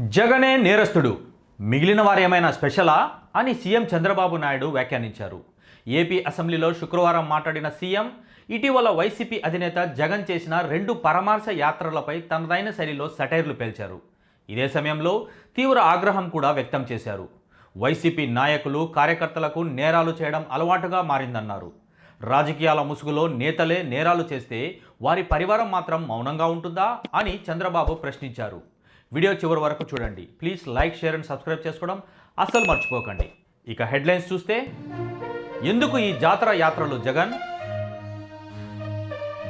జగనే నేరస్తుడు. మిగిలిన వారేమైనా స్పెషలా? అని సీఎం చంద్రబాబు నాయుడు వ్యాఖ్యానించారు. ఏపీ అసెంబ్లీలో శుక్రవారం మాట్లాడిన సీఎం ఇటీవల వైసీపీ అధినేత జగన్ చేసిన రెండు పరమార్శ యాత్రలపై తనదైన శైలిలో సటైర్లు పేల్చారు. ఇదే సమయంలో తీవ్ర ఆగ్రహం కూడా వ్యక్తం చేశారు. వైసీపీ నాయకులు కార్యకర్తలకు నేరాలు చేయడం అలవాటుగా మారిందన్నారు. రాజకీయాల ముసుగులో నేతలే నేరాలు చేస్తే వారి పరివారం మాత్రం మౌనంగా ఉంటుందా? అని చంద్రబాబు ప్రశ్నించారు. వీడియో చివరి వరకు చూడండి. Please like share and subscribe చేసుకోవడం అస్సలు మర్చిపోకండి. ఇక హెడ్లైన్స్ చూస్తే ఎందుకు ఈ జాతర యాత్రలు జగన్?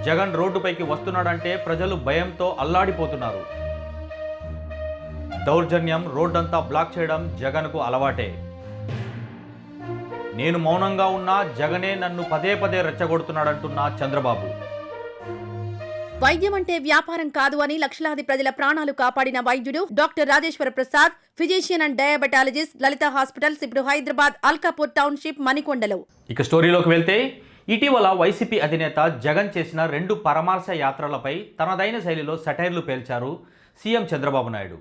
జగన్ రోడ్డుపైకి వస్తున్నాడంటే ప్రజలు భయంతో అల్లాడిపోతున్నారు. దౌర్జన్యం రోడ్డంతా బ్లాక్ చేయడం జగన్కు అలవాటే. నేను మౌనంగా ఉన్నా జగనే నన్ను పదే పదే రెచ్చగొడుతున్నాడంటున్న చంద్రబాబు. వైద్యం అంటే వ్యాపారం కాదు అని లక్షలాది ప్రజల ప్రాణాలు కాపాడిన వైద్యుడు doctor Rajeshwara Prasad physician and diabetologist Lalitha hospitals ఇప్పుడు హైదరాబాద్ అల్కాపూర్ టౌన్షిప్ మణికొండలో. ఇక స్టోరీలోకి వెళ్తే ఇటీవల వైసీపీ అధినేత జగన్ చేసిన రెండు పరమార్శ యాత్రలపై తనదైన శైలిలో సటైర్లు పేల్చారు సీఎం చంద్రబాబు నాయుడు.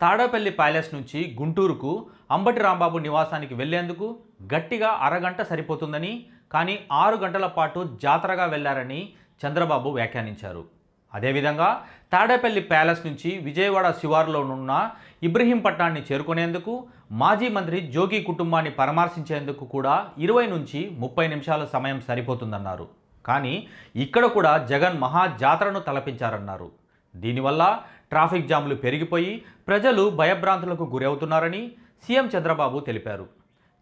తాడేపల్లి ప్యాలెస్ నుంచి గుంటూరుకు అంబటి రాంబాబు నివాసానికి వెళ్ళేందుకు గట్టిగా అరగంట సరిపోతుందని కానీ ఆరు గంటల పాటు జాతరగా వెళ్ళారని చంద్రబాబు వ్యాఖ్యానించారు. అదేవిధంగా తాడేపల్లి ప్యాలెస్ నుంచి విజయవాడ శివారులోనున్న ఇబ్రహీంపట్నాన్ని చేరుకునేందుకు మాజీ మంత్రి జోగి కుటుంబాన్ని పరామర్శించేందుకు కూడా ఇరవై నుంచి ముప్పై నిమిషాల సమయం సరిపోతుందన్నారు. కానీ ఇక్కడ కూడా జగన్ మహా జాతరను తలపించారన్నారు. దీనివల్ల ట్రాఫిక్ జామ్లు పెరిగిపోయి ప్రజలు భయభ్రాంతులకు గురవుతున్నారని సీఎం చంద్రబాబు తెలిపారు.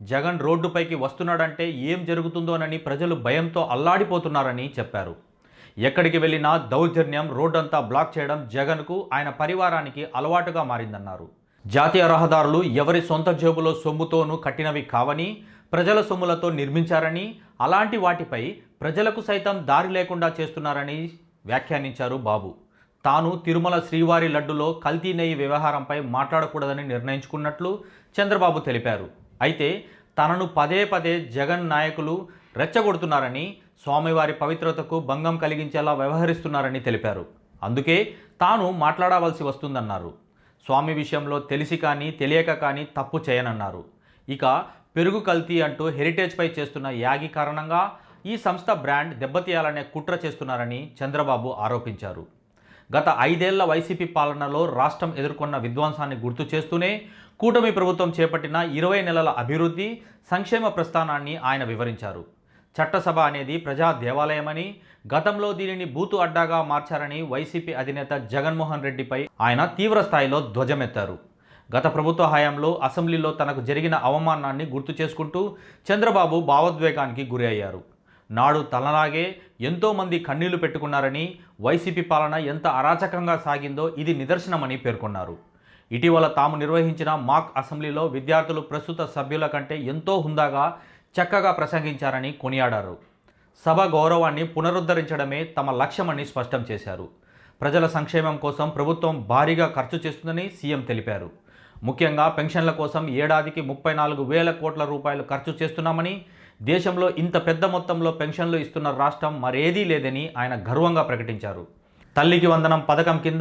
జగన్ రోడ్డుపైకి వస్తున్నాడంటే ఏం జరుగుతుందోనని ప్రజలు భయంతో అల్లాడిపోతున్నారని చెప్పారు. ఎక్కడికి వెళ్ళినా దౌర్జన్యం రోడ్డంతా బ్లాక్ చేయడం జగన్కు ఆయన పరివారానికి అలవాటుగా మారిందన్నారు. జాతీయ రహదారులు ఎవరి సొంత జేబులో సొమ్ముతోనూ కట్టినవి కావని ప్రజల సొమ్ములతో నిర్మించారని అలాంటి వాటిపై ప్రజలకు సైతం దారి లేకుండా చేస్తున్నారని వ్యాఖ్యానించారు బాబు. తాను తిరుమల శ్రీవారి లడ్డులో కల్తీ నెయ్యి వ్యవహారంపై మాట్లాడకూడదని నిర్ణయించుకున్నట్లు చంద్రబాబు తెలిపారు. అయితే తనను పదే పదే జగన్ నాయకులు రెచ్చగొడుతున్నారని స్వామివారి పవిత్రతకు భంగం కలిగించేలా వ్యవహరిస్తున్నారని తెలిపారు. అందుకే తాను మాట్లాడవలసి వస్తుందన్నారు. స్వామి విషయంలో తెలిసి కానీ తెలియక కానీ తప్పు చేయనన్నారు. ఇక పెరుగు కల్తీ అంటూ హెరిటేజ్పై చేస్తున్న యాగి కారణంగా ఈ సంస్థ బ్రాండ్ దెబ్బతీయాలనే కుట్ర చేస్తున్నారని చంద్రబాబు ఆరోపించారు. గత ఐదేళ్ళ వైసీపీ పాలనలో రాష్ట్రం ఎదుర్కొన్న విధ్వంసాన్ని గుర్తు చేస్తూనే కూటమి ప్రభుత్వం చేపట్టిన ఇరవై నెలల అభివృద్ధి సంక్షేమ ప్రస్థానాన్ని ఆయన వివరించారు. చట్టసభ అనేది ప్రజా దేవాలయమని గతంలో దీనిని బూతు అడ్డాగా మార్చారని వైసీపీ అధినేత జగన్మోహన్ రెడ్డిపై ఆయన తీవ్ర స్థాయిలో ధ్వజమెత్తారు. గత ప్రభుత్వ హయాంలో అసెంబ్లీలో తనకు జరిగిన అవమానాన్ని గుర్తు చేసుకుంటూ చంద్రబాబు భావోద్వేగానికి గురి అయ్యారు నాడు తలలాగే ఎంతోమంది కన్నీళ్ళు పెట్టుకున్నారని వైసీపీ పాలన ఎంత అరాచకంగా సాగిందో ఇది నిదర్శనమని పేర్కొన్నారు. ఇటీవల తాము నిర్వహించిన మాక్ అసెంబ్లీలో విద్యార్థులు ప్రస్తుత సభ్యుల కంటే ఎంతో హుందాగా చక్కగా ప్రసంగించారని కొనియాడారు. సభ గౌరవాన్ని పునరుద్ధరించడమే తమ లక్ష్యమని స్పష్టం చేశారు. ప్రజల సంక్షేమం కోసం ప్రభుత్వం భారీగా ఖర్చు చేస్తుందని సీఎం తెలిపారు. ముఖ్యంగా పెన్షన్ల కోసం ఏడాదికి ముప్పై నాలుగు వేల కోట్ల రూపాయలు ఖర్చు చేస్తున్నామని దేశంలో ఇంత పెద్ద మొత్తంలో పెన్షన్లు ఇస్తున్న రాష్ట్రం మరేదీ లేదని ఆయన గర్వంగా ప్రకటించారు. తల్లికి వందనం పథకం కింద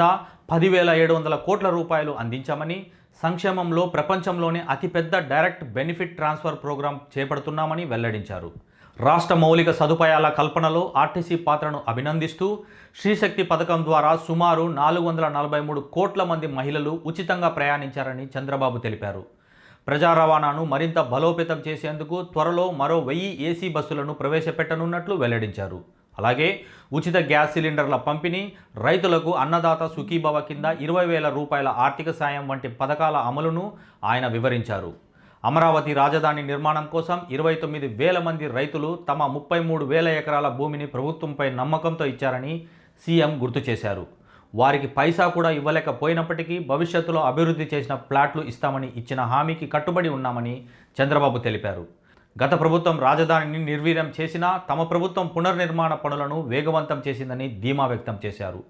పదివేల ఏడు వందల కోట్ల రూపాయలు అందించామని సంక్షేమంలో ప్రపంచంలోనే అతిపెద్ద డైరెక్ట్ బెనిఫిట్ ట్రాన్స్ఫర్ ప్రోగ్రాం చేపడుతున్నామని వెల్లడించారు. రాష్ట్ర మౌలిక సదుపాయాల కల్పనలో ఆర్టీసీ పాత్రను అభినందిస్తూ శ్రీశక్తి పథకం ద్వారా సుమారు నాలుగు వందల నలభై మూడు కోట్ల మంది మహిళలు ఉచితంగా ప్రయాణించారని చంద్రబాబు తెలిపారు. ప్రజా రవాణాను మరింత బలోపేతం చేసేందుకు త్వరలో మరో వెయ్యి ఏసీ బస్సులను ప్రవేశపెట్టనున్నట్లు వెల్లడించారు. అలాగే ఉచిత గ్యాస్ సిలిండర్ల పంపిణీ రైతులకు అన్నదాత సుఖీభవ కింద ఇరవై వేల రూపాయల ఆర్థిక సాయం వంటి పథకాల అమలును ఆయన వివరించారు. అమరావతి రాజధాని నిర్మాణం కోసం ఇరవై తొమ్మిది వేల మంది రైతులు తమ ముప్పై మూడు వేల ఎకరాల భూమిని ప్రభుత్వంపై నమ్మకంతో ఇచ్చారని సీఎం గుర్తు చేశారు. వారికి పైసా కూడా ఇవ్వలేకపోయినప్పటికీ భవిష్యత్తులో అభివృద్ధి చేసిన ప్లాట్లు ఇస్తామని ఇచ్చిన హామీకి కట్టుబడి ఉన్నామని చంద్రబాబు తెలిపారు. గత ప్రభుత్వం రాజధానిని నిర్వీర్యం చేసినా తమ ప్రభుత్వం పునర్నిర్మాణ పనులను వేగవంతం చేసిందని ధీమా వ్యక్తం చేశారు.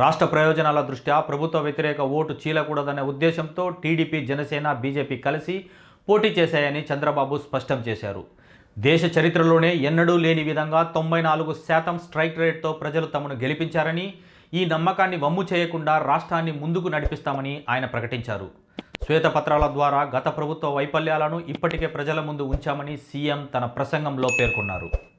రాష్ట్ర ప్రయోజనాల దృష్ట్యా ప్రభుత్వ వ్యతిరేక ఓటు చీలకూడదనే ఉద్దేశంతో టీడీపీ జనసేన బీజేపీ కలిసి పోటీ చేశాయని చంద్రబాబు స్పష్టం చేశారు. దేశ చరిత్రలోనే ఎన్నడూ లేని విధంగా తొంభై నాలుగు శాతం స్ట్రైక్ రేట్తో ప్రజలు తమను గెలిపించారని ఈ నమ్మకాన్ని వమ్ము చేయకుండా రాష్ట్రాన్ని ముందుకు నడిపిస్తామని ఆయన ప్రకటించారు. శ్వేతపత్రాల ద్వారా గత ప్రభుత్వ వైఫల్యాలను ఇప్పటికే ప్రజల ముందు ఉంచామని సీఎం తన ప్రసంగంలో పేర్కొన్నారు.